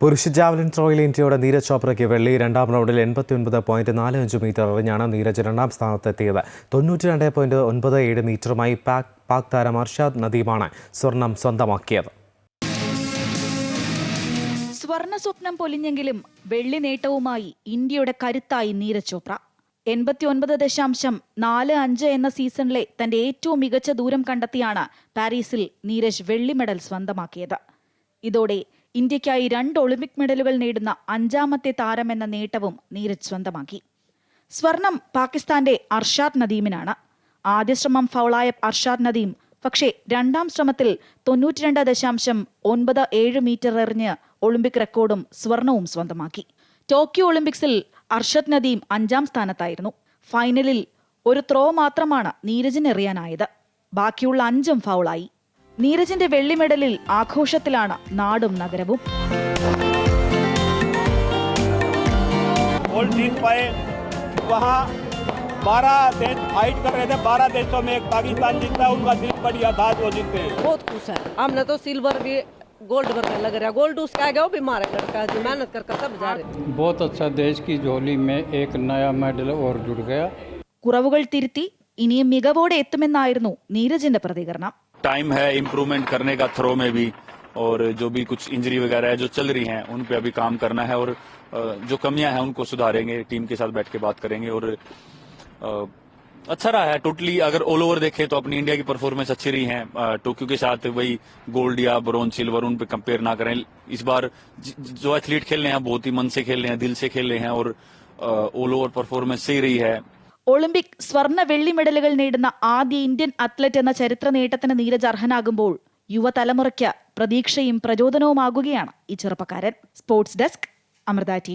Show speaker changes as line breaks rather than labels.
പുരുഷ ജാവലിൻ ത്രോയിൽ ഇന്ത്യയുടെ നീരജ് ചോപ്രയ്ക്ക് വെള്ളി. രണ്ടാം റൗണ്ടിൽ എൺപത്തി ഒൻപത് പോയിന്റ് നാല് അഞ്ച് മീറ്റർ എറിഞ്ഞാണ് നീരജ് രണ്ടാം സ്ഥാനത്തെത്തിയത്. തൊണ്ണൂറ്റി രണ്ട് പോയിന്റ് ഒൻപത് ഏഴ് മീറ്ററുമായി പാക് പാക് താരം അർഷാദ് നദീമാണ് സ്വർണം സ്വന്തമാക്കിയത്.
സ്വർണ സ്വപ്നം പൊലിഞ്ഞെങ്കിലും വെള്ളി നേട്ടവുമായി ഇന്ത്യയുടെ കരുത്തായി നീരജ് ചോപ്ര. എൺപത്തിയൊൻപത് ദശാംശം നാല് അഞ്ച് എന്ന സീസണിലെ തന്റെ ഏറ്റവും മികച്ച ദൂരം കണ്ടെത്തിയാണ് പാരീസിൽ നീരജ് വെള്ളി മെഡൽ സ്വന്തമാക്കിയത്. ഇതോടെ ഇന്ത്യയ്ക്കായി രണ്ട് ഒളിമ്പിക് മെഡലുകൾ നേടുന്ന അഞ്ചാമത്തെ താരമെന്ന നേട്ടവും നീരജ് സ്വന്തമാക്കി. സ്വർണം പാകിസ്ഥാന്റെ അർഷാദ് നദീമിനാണ്. ആദ്യ ശ്രമം ഫൗളായ അർഷാദ് നദീം പക്ഷേ രണ്ടാം ശ്രമത്തിൽ തൊണ്ണൂറ്റിരണ്ട് ദശാംശം ഒൻപത് ഏഴ് മീറ്റർ എറിഞ്ഞ് ഒളിമ്പിക് റെക്കോർഡും സ്വർണവും സ്വന്തമാക്കി. ടോക്കിയോ ഒളിമ്പിക്സിൽ അർഷദ് നദീം അഞ്ചാം സ്ഥാനത്തായിരുന്നു. ഫൈനലിൽ ഒരു ത്രോ മാത്രമാണ് നീരജിനെറിയാനായത്. ബാക്കിയുള്ള അഞ്ചും ഫൗളായി. നീരജിന്റെ വെള്ളി മെഡലിൽ ആഘോഷത്തിലാണ് നാടും നഗരവും
गोल्ड जीत पाए वहाँ बारह देश फाइट कर रहे थे बारह देशों में एक पाकिस्तान जीता उनका दिल बड़ी आजाद वो जीते
बहुत खुश है हमने तो सिल्वर भी गोल्ड करने लग रहा गोल्ड उसका आ गया वो भी मारे लड़का जो मेहनत कर कर सब जा रहे थे
बहुत अच्छा देश की झोली में एक नया मेडल और जुड़ गया
കുറവുകൾ തിരുത്തി ഇനിയും മികവോടെ എത്തുമെന്നായിരുന്നു നീരജിന്റെ പ്രതികരണം
टाइम है इम्प्रूवमेंट करने का थ्रो में भी, और जो भी कुछ इंजरी वगैरह है, जो चल रही हैं, उन पे अभी काम करना है, और जो कमियाँ हैं, उनको सुधारेंगे, टीम के साथ बैठ के बात करेंगे, और अच्छा रहा है, टोटली अगर ऑल ओवर देखें तो अपनी इंडिया की परफॉर्मेंस अच्छी रही है टोक्यो के साथ वही गोल्ड या ब्रॉन्ज सिल्वर उन पे कंपेयर ना करें। इस बार जो एथलीट खेल रहे हैं, बहुत ही मन से खेल रहे हैं, दिल से खेल रहे हैं, और ऑल ओवर परफॉर्मेंस सही रही है।
ഒളിമ്പിക് സ്വർണ വെള്ളി മെഡലുകൾ നേടുന്ന ആദ്യ ഇന്ത്യൻ അത്ലറ്റ് എന്ന ചരിത്ര നേട്ടത്തിന് നീരജ് അർഹനാകുമ്പോൾ യുവതലമുറയ്ക്ക് പ്രതീക്ഷയും പ്രചോദനവുമാകുകയാണ് ഈ ചെറുപ്പക്കാരൻ. Sports desk Amrita T